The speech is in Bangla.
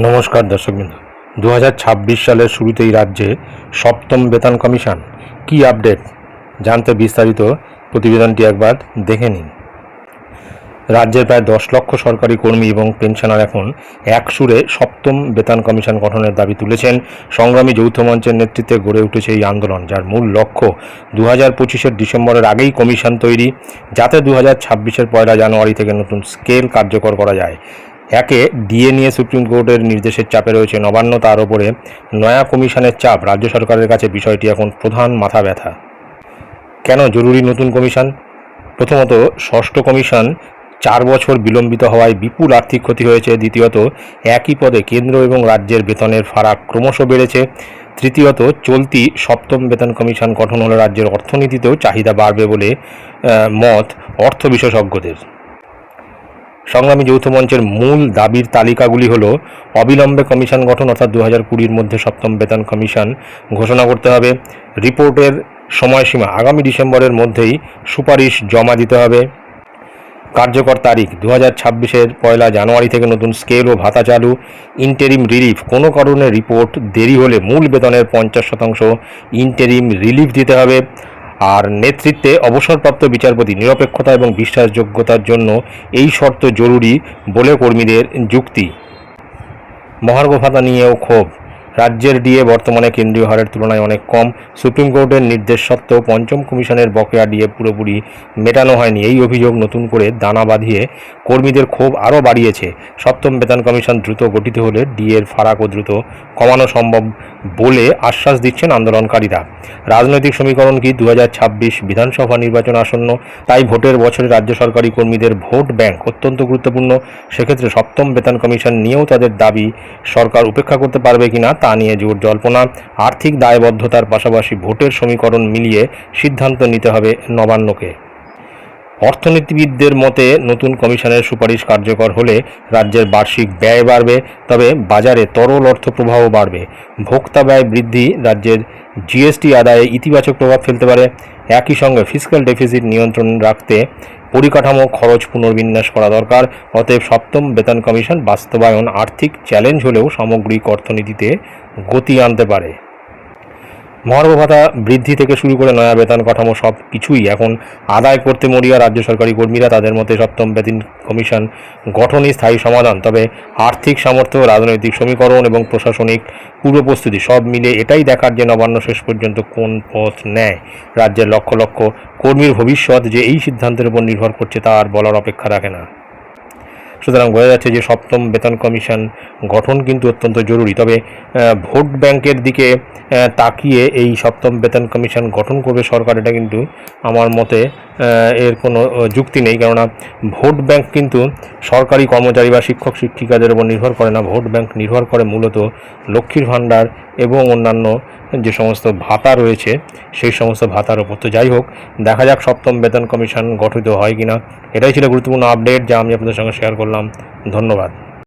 নমস্কার দর্শকবৃন্দ। দু সালের শুরুতেই রাজ্যে সপ্তম বেতন কমিশন কি আপডেট জানতে বিস্তারিত প্রতিবেদনটি একবার দেখে নিন। রাজ্যের প্রায় দশ লক্ষ সরকারি কর্মী এবং পেনশনার এখন এক সুরে সপ্তম বেতন কমিশন গঠনের দাবি তুলেছেন সংগ্রামী যৌথ মঞ্চের নেতৃত্বে গড়ে উঠেছে এই আন্দোলন, যার মূল লক্ষ্য দু হাজার পঁচিশের ডিসেম্বরের আগেই কমিশন তৈরি, যাতে দু হাজার ছাব্বিশের পয়লা জানুয়ারি থেকে নতুন স্কেল কার্যকর করা যায়। একে ডিএ নিয়ে সুপ্রিম কোর্টের নির্দেশের চাপে রয়েছে নবান্ন, তার ওপরে নয়া কমিশনের চাপ, রাজ্য সরকারের কাছে বিষয়টি এখন প্রধান মাথা ব্যথা। কেন জরুরি নতুন কমিশন? প্রথমত, ষষ্ঠ কমিশন চার বছর বিলম্বিত হওয়ায় বিপুল আর্থিক ক্ষতি হয়েছে। দ্বিতীয়ত, একই পদে কেন্দ্র এবং রাজ্যের বেতনের ফারাক ক্রমশ বেড়েছে। তৃতীয়ত, চলতি সপ্তম বেতন কমিশন গঠন হলে রাজ্যের অর্থনীতিতেও চাহিদা বাড়বে বলে মত অর্থ বিশেষজ্ঞদের। সংগ্রামী যৌথ মঞ্চের মূল দাবির তালিকাগুলি হলো, অবিলম্বে কমিশন গঠন, অর্থাৎ দু হাজার কুড়ির মধ্যে সপ্তম বেতন কমিশন ঘোষণা করতে হবে। রিপোর্টের সময়সীমা আগামী ডিসেম্বরের মধ্যেই সুপারিশ জমা দিতে হবে। কার্যকর তারিখ দু হাজার ছাব্বিশের পয়লা জানুয়ারি থেকে নতুন স্কেল ও ভাতা চালু, ইন্টেরিম রিলিফ, কোনো কারণে রিপোর্ট দেরি হলে মূল বেতনের পঞ্চাশ শতাংশ ইন্টেরিম রিলিফ দিতে হবে। আর নেতৃত্বে অবসরপ্রাপ্ত বিচারপতি নিরপেক্ষতা এবং বিশ্বাসযোগ্যতার জন্য এই শর্ত জরুরি বলে কর্মীদের যুক্তি। মহার্ঘ ভাতা নিয়েও ক্ষোভ। রাজ্যের ডিএ বর্তমানে কেন্দ্রীয় হারের তুলনায় অনেক কম। সুপ্রিম কোর্টের নির্দেশ সত্ত্বেও পঞ্চম কমিশনের বকেয়া ডিএ পুরোপুরি মেটানো হয়নি। এই অভিযোগ নতুন করে দানা বাঁধিয়ে কর্মীদের ক্ষোভ আরও বাড়িয়েছে। সপ্তম বেতন কমিশন দ্রুত গঠিত হলে ডিএর ফারাকও দ্রুত কমানো সম্ভব বলে আশ্বাস দিচ্ছেন আন্দোলনকারীরা। রাজনৈতিক সমীকরণ কি দু হাজার ছাব্বিশ বিধানসভা নির্বাচন আসন্ন? তাই ভোটের বছরে রাজ্য সরকারি কর্মীদের ভোট ব্যাংক অত্যন্ত গুরুত্বপূর্ণ। সেক্ষেত্রে সপ্তম বেতন কমিশন নিয়েও তাদের দাবি সরকার উপেক্ষা করতে পারবে কিনা তা নিয়ে জোর জল্পনা। আর্থিক দায়বদ্ধতার পাশাপাশি ভোটের সমীকরণ মিলিয়ে সিদ্ধান্ত নিতে হবে নবান্নকে। অর্থনীতিবিদদের মতে, নতুন কমিশনের সুপারিশ কার্যকর হলে রাজ্যের বার্ষিক ব্যয় বাড়বে, তবে বাজারে তরল অর্থ প্রবাহ বাড়বে। ভোক্তা ব্যয় বৃদ্ধি, রাজ্যের জিএসটি আদায়ে ইতিবাচক প্রভাব ফেলতে পারে। একই সঙ্গে ফিসক্যাল ডেফিসিট নিয়ন্ত্রণ রাখতে পরিকাঠামো, খরচ পুনর্বিন্যাস করা দরকার। অতএব সপ্তম বেতন কমিশন বাস্তবায়ন আর্থিক চ্যালেঞ্জ হলেও সামগ্রিক অর্থনীতিতে গতি আনতে পারে। মহার্ঘ ভাতা বৃদ্ধি থেকে শুরু করে নয়া বেতন কাঠামো সব কিছুই এখন আদায় করতে মরিয়া রাজ্য সরকারি কর্মীরা তাদের মতে সপ্তম বেতন কমিশন গঠনই স্থায়ী সমাধান। তবে আর্থিক সামর্থ্য, রাজনৈতিক সমীকরণ এবং প্রশাসনিক পূর্ব প্রস্তুতি সব মিলে এটাই দেখার যে নবান্ন শেষ পর্যন্ত কোন পথ নেয়। রাজ্যের লক্ষ লক্ষ কর্মীর ভবিষ্যৎ যে এই সিদ্ধান্তের উপর নির্ভর করছে তা আর বলার অপেক্ষা রাখে না। সুতরাং বোঝা যাচ্ছে যে সপ্তম বেতন কমিশন গঠন কিন্তু অত্যন্ত জরুরি। তবে ভোট ব্যাংকের দিকে তাকিয়ে এই সপ্তম বেতন কমিশন গঠন করবে সরকার, এটা কিন্তু আমার মতে এর কোনো যুক্তি নেই। কেননা, ভোট ব্যাংক কিন্তু সরকারি কর্মচারী বা শিক্ষক, শিক্ষিকাদের উপর নির্ভর করে না। ভোট ব্যাংক নির্ভর করে মূলত লক্ষ্মীর ভাণ্ডার এবং অন্যান্য যে সমস্ত ভাতা রয়েছে, সেই সমস্ত ভাতার উপর। তো যাই হোক, দেখা যাক সপ্তম বেতন কমিশন গঠিত হয় কিনা। এটাই ছিল গুরুত্বপূর্ণ আপডেট, যা আমি আপনাদের সঙ্গে শেয়ার করলাম। ধন্যবাদ।